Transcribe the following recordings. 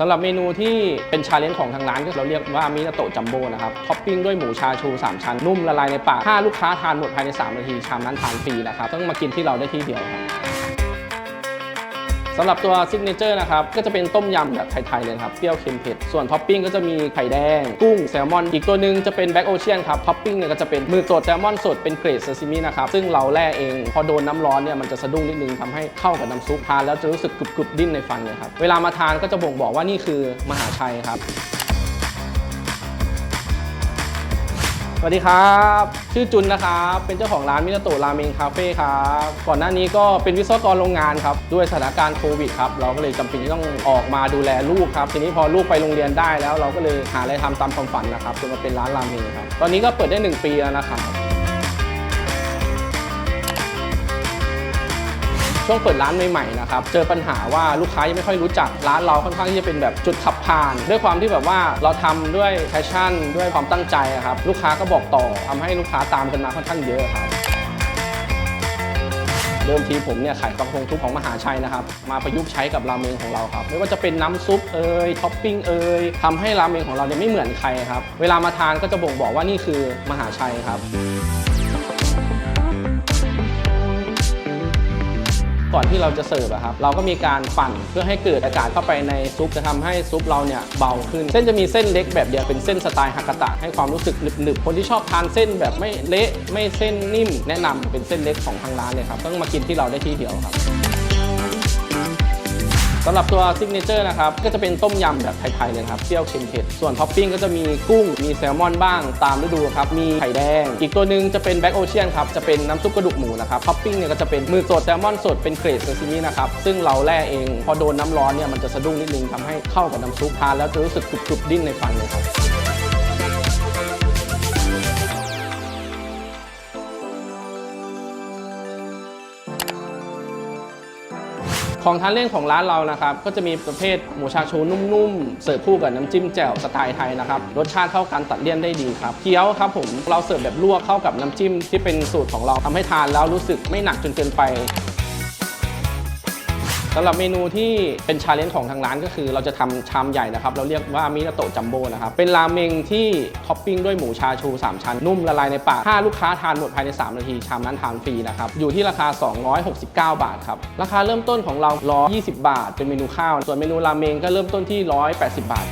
สำหรับเมนูที่เป็นชาเลนจ์ของทางร้านก็เราเรียกว่ามินาโตะจัมโบ้นะครับท็อปปิ้งด้วยหมูชาชู 3 ชั้น นุ่มละลายในปากถ้าลูกค้าทานหมดภายใน 3 นาที ชามนั้นทานฟรีนะครับ ต้องมากินที่เราได้ที่เดียวครับ สำหรับตัวซิกเนเจอร์นะครับก็จะเป็นต้มยำแบบไทยๆเลยครับเปรี้ยวเค็มเผ็ดส่วนท็อปปิ้งก็จะมีไข่แดง กุ้งแซลมอน อีกตัวหนึ่งจะเป็นแบ็กโอเชียนครับท็อปปิ้งเนี่ยก็จะเป็นมือสดแซลมอนสดเป็นเกรดซาซิมินะครับซึ่งเราแร่เองพอโดนน้ำร้อนเนี่ยมันจะสะดุ้งนิดนึงทำให้เข้ากับน้ำซุปทานแล้วจะรู้สึกกรุบๆดิ้นในฟันเลยครับเวลามาทานก็จะบ่งบอกว่านี่คือมหาชัยครับ วัสดีครับ ชื่อจุนนะครับ เป็นเจ้าของร้านมินาโตะราเมงคาเฟ่ครับ ก่อนหน้านี้ก็เป็นวิศวกรโรงงานครับ ด้วยสถานการณ์โควิดครับ เราก็เลยจำเป็นที่ต้องออกมาดูแลลูกครับ ทีนี้พอลูกไปโรงเรียนได้แล้ว เราก็เลยหาอะไรทำตามความฝันนะครับจนมาเป็นร้านราเมงครับ ตอนนี้ก็เปิดได้ 1 ปีแล้วนะครับ ช่วงเปิดร้านใหม่ๆนะครับเจอปัญหาว่าลูกค้ายังไม่ค่อยรู้จักร้านเราค่อนข้างที่จะเป็นแบบจุดขับผ่าน ด้วยความที่แบบว่าเราทำด้วยแพชชั่น ด้วยความตั้งใจครับลูกค้าก็บอกต่อทำให้ลูกค้าตามกันมาค่อนข้างเยอะครับเดิมทีผมเนี่ยขายฟักทองทุกของมหาชัยนะครับ มาประยุกต์ใช้กับราเมงของเราครับ ไม่ว่าจะเป็นน้ำซุปเอ่ยท็อปปิ้งเอ่ยทำให้ราเมงของเราเนี่ยไม่เหมือนใครครับ เวลามาทานก็จะบ่งบอกว่านี่คือมหาชัยครับ ก่อนที่เราจะเสิร์ฟอะครับเราก็มีการปั่นเพื่อให้เกิดอากาศเข้าไปในซุปจะทำให้ซุปเราเนี่ยเบาขึ้น เส้นจะมีเส้นเล็กแบบเดียวเป็นเส้นสไตล์ฮากาตะให้ความรู้สึกหนึบๆคนที่ชอบทานเส้นแบบไม่เละไม่เส้นนิ่ม แนะนำเป็นเส้นเล็กของทางร้านเลยครับต้องมากินที่เราได้ที่เดียวครับ สำหรับตัวซิกเนเจอร์นะครับก็จะเป็นต้มยำแบบไทยๆเลยครับเปรี้ยวเค็มเผ็ดส่วนท็อปปิ้งก็จะมีกุ้งมีแซลมอนบ้างตามฤดูครับมีไข่แดง อีกตัวหนึ่งจะเป็นแบ็กโอเชียนครับจะเป็นน้ำซุปกระดูกหมูนะครับท็อปปิ้งเนี่ยก็จะเป็นมือสดแซลมอนสดเป็นเกรดซาซิมินะครับซึ่งเราแล่เองพอโดนน้ำร้อนเนี่ยมันจะสะดุ้งนิดนึงทำให้เข้ากับน้ำซุปทานแล้วจะรู้สึกกรุบๆดิ้นในฟันเลยครับ ของทานเล่นของร้านเรานะครับ ก็จะมีประเภทหมูชาชูนุ่มๆ เสิร์ฟคู่กับน้ำจิ้มแจ่วสไตล์ไทยนะครับ รสชาติเข้ากันตัดเลี่ยนได้ดีครับ เคี้ยวครับผมเราเสิร์ฟแบบลวกเข้ากับน้ำจิ้มที่เป็นสูตรของเราทำให้ทานแล้วรู้สึกไม่หนักจนเกินไป สำหรับเมนูที่เป็นชาเลนจ์ของทางร้านก็คือเราจะทำชามใหญ่นะครับ เราเรียกว่ามินาโตะจัมโบ้นะครับ เป็นราเมงที่ท็อปปิ้งด้วยหมูชาชู 3 ชั้น นุ่มละลายในปาก ถ้าลูกค้าทานหมดภายใน 3 นาที ชามนั้นทานฟรีนะครับ อยู่ที่ราคา 269 บาทครับ ราคาเริ่มต้นของเรา 120 บาท เป็นเมนูข้าว ส่วนเมนูราเมงก็เริ่มต้นที่ 180 บาท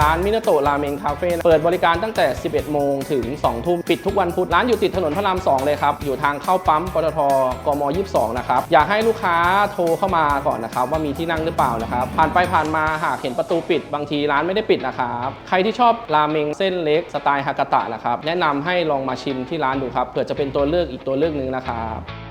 ร้านมินาโตะราเมงคาเฟ่เปิดบริการตั้งแต่ 11 โมงถึง 2 ทุ่ม ปิดทุกวันพุธ ร้านอยู่ติดถนนพระราม 2 เลยครับ อยู่ทางเข้าปั๊มปตทกม 22 นะครับ อยากให้ลูกค้าโทรเข้ามาก่อนนะครับ ว่ามีที่นั่งหรือเปล่านะครับ ผ่านไปผ่านมาหากเห็นประตูปิด บางทีร้านไม่ได้ปิดนะครับ ใครที่ชอบราเมงเส้นเล็กสไตล์ฮากาตะนะครับ แนะนำให้ลองมาชิมที่ร้านดูครับ เผื่อจะเป็นตัวเลือกอีกตัวเลือกหนึ่งนะครับ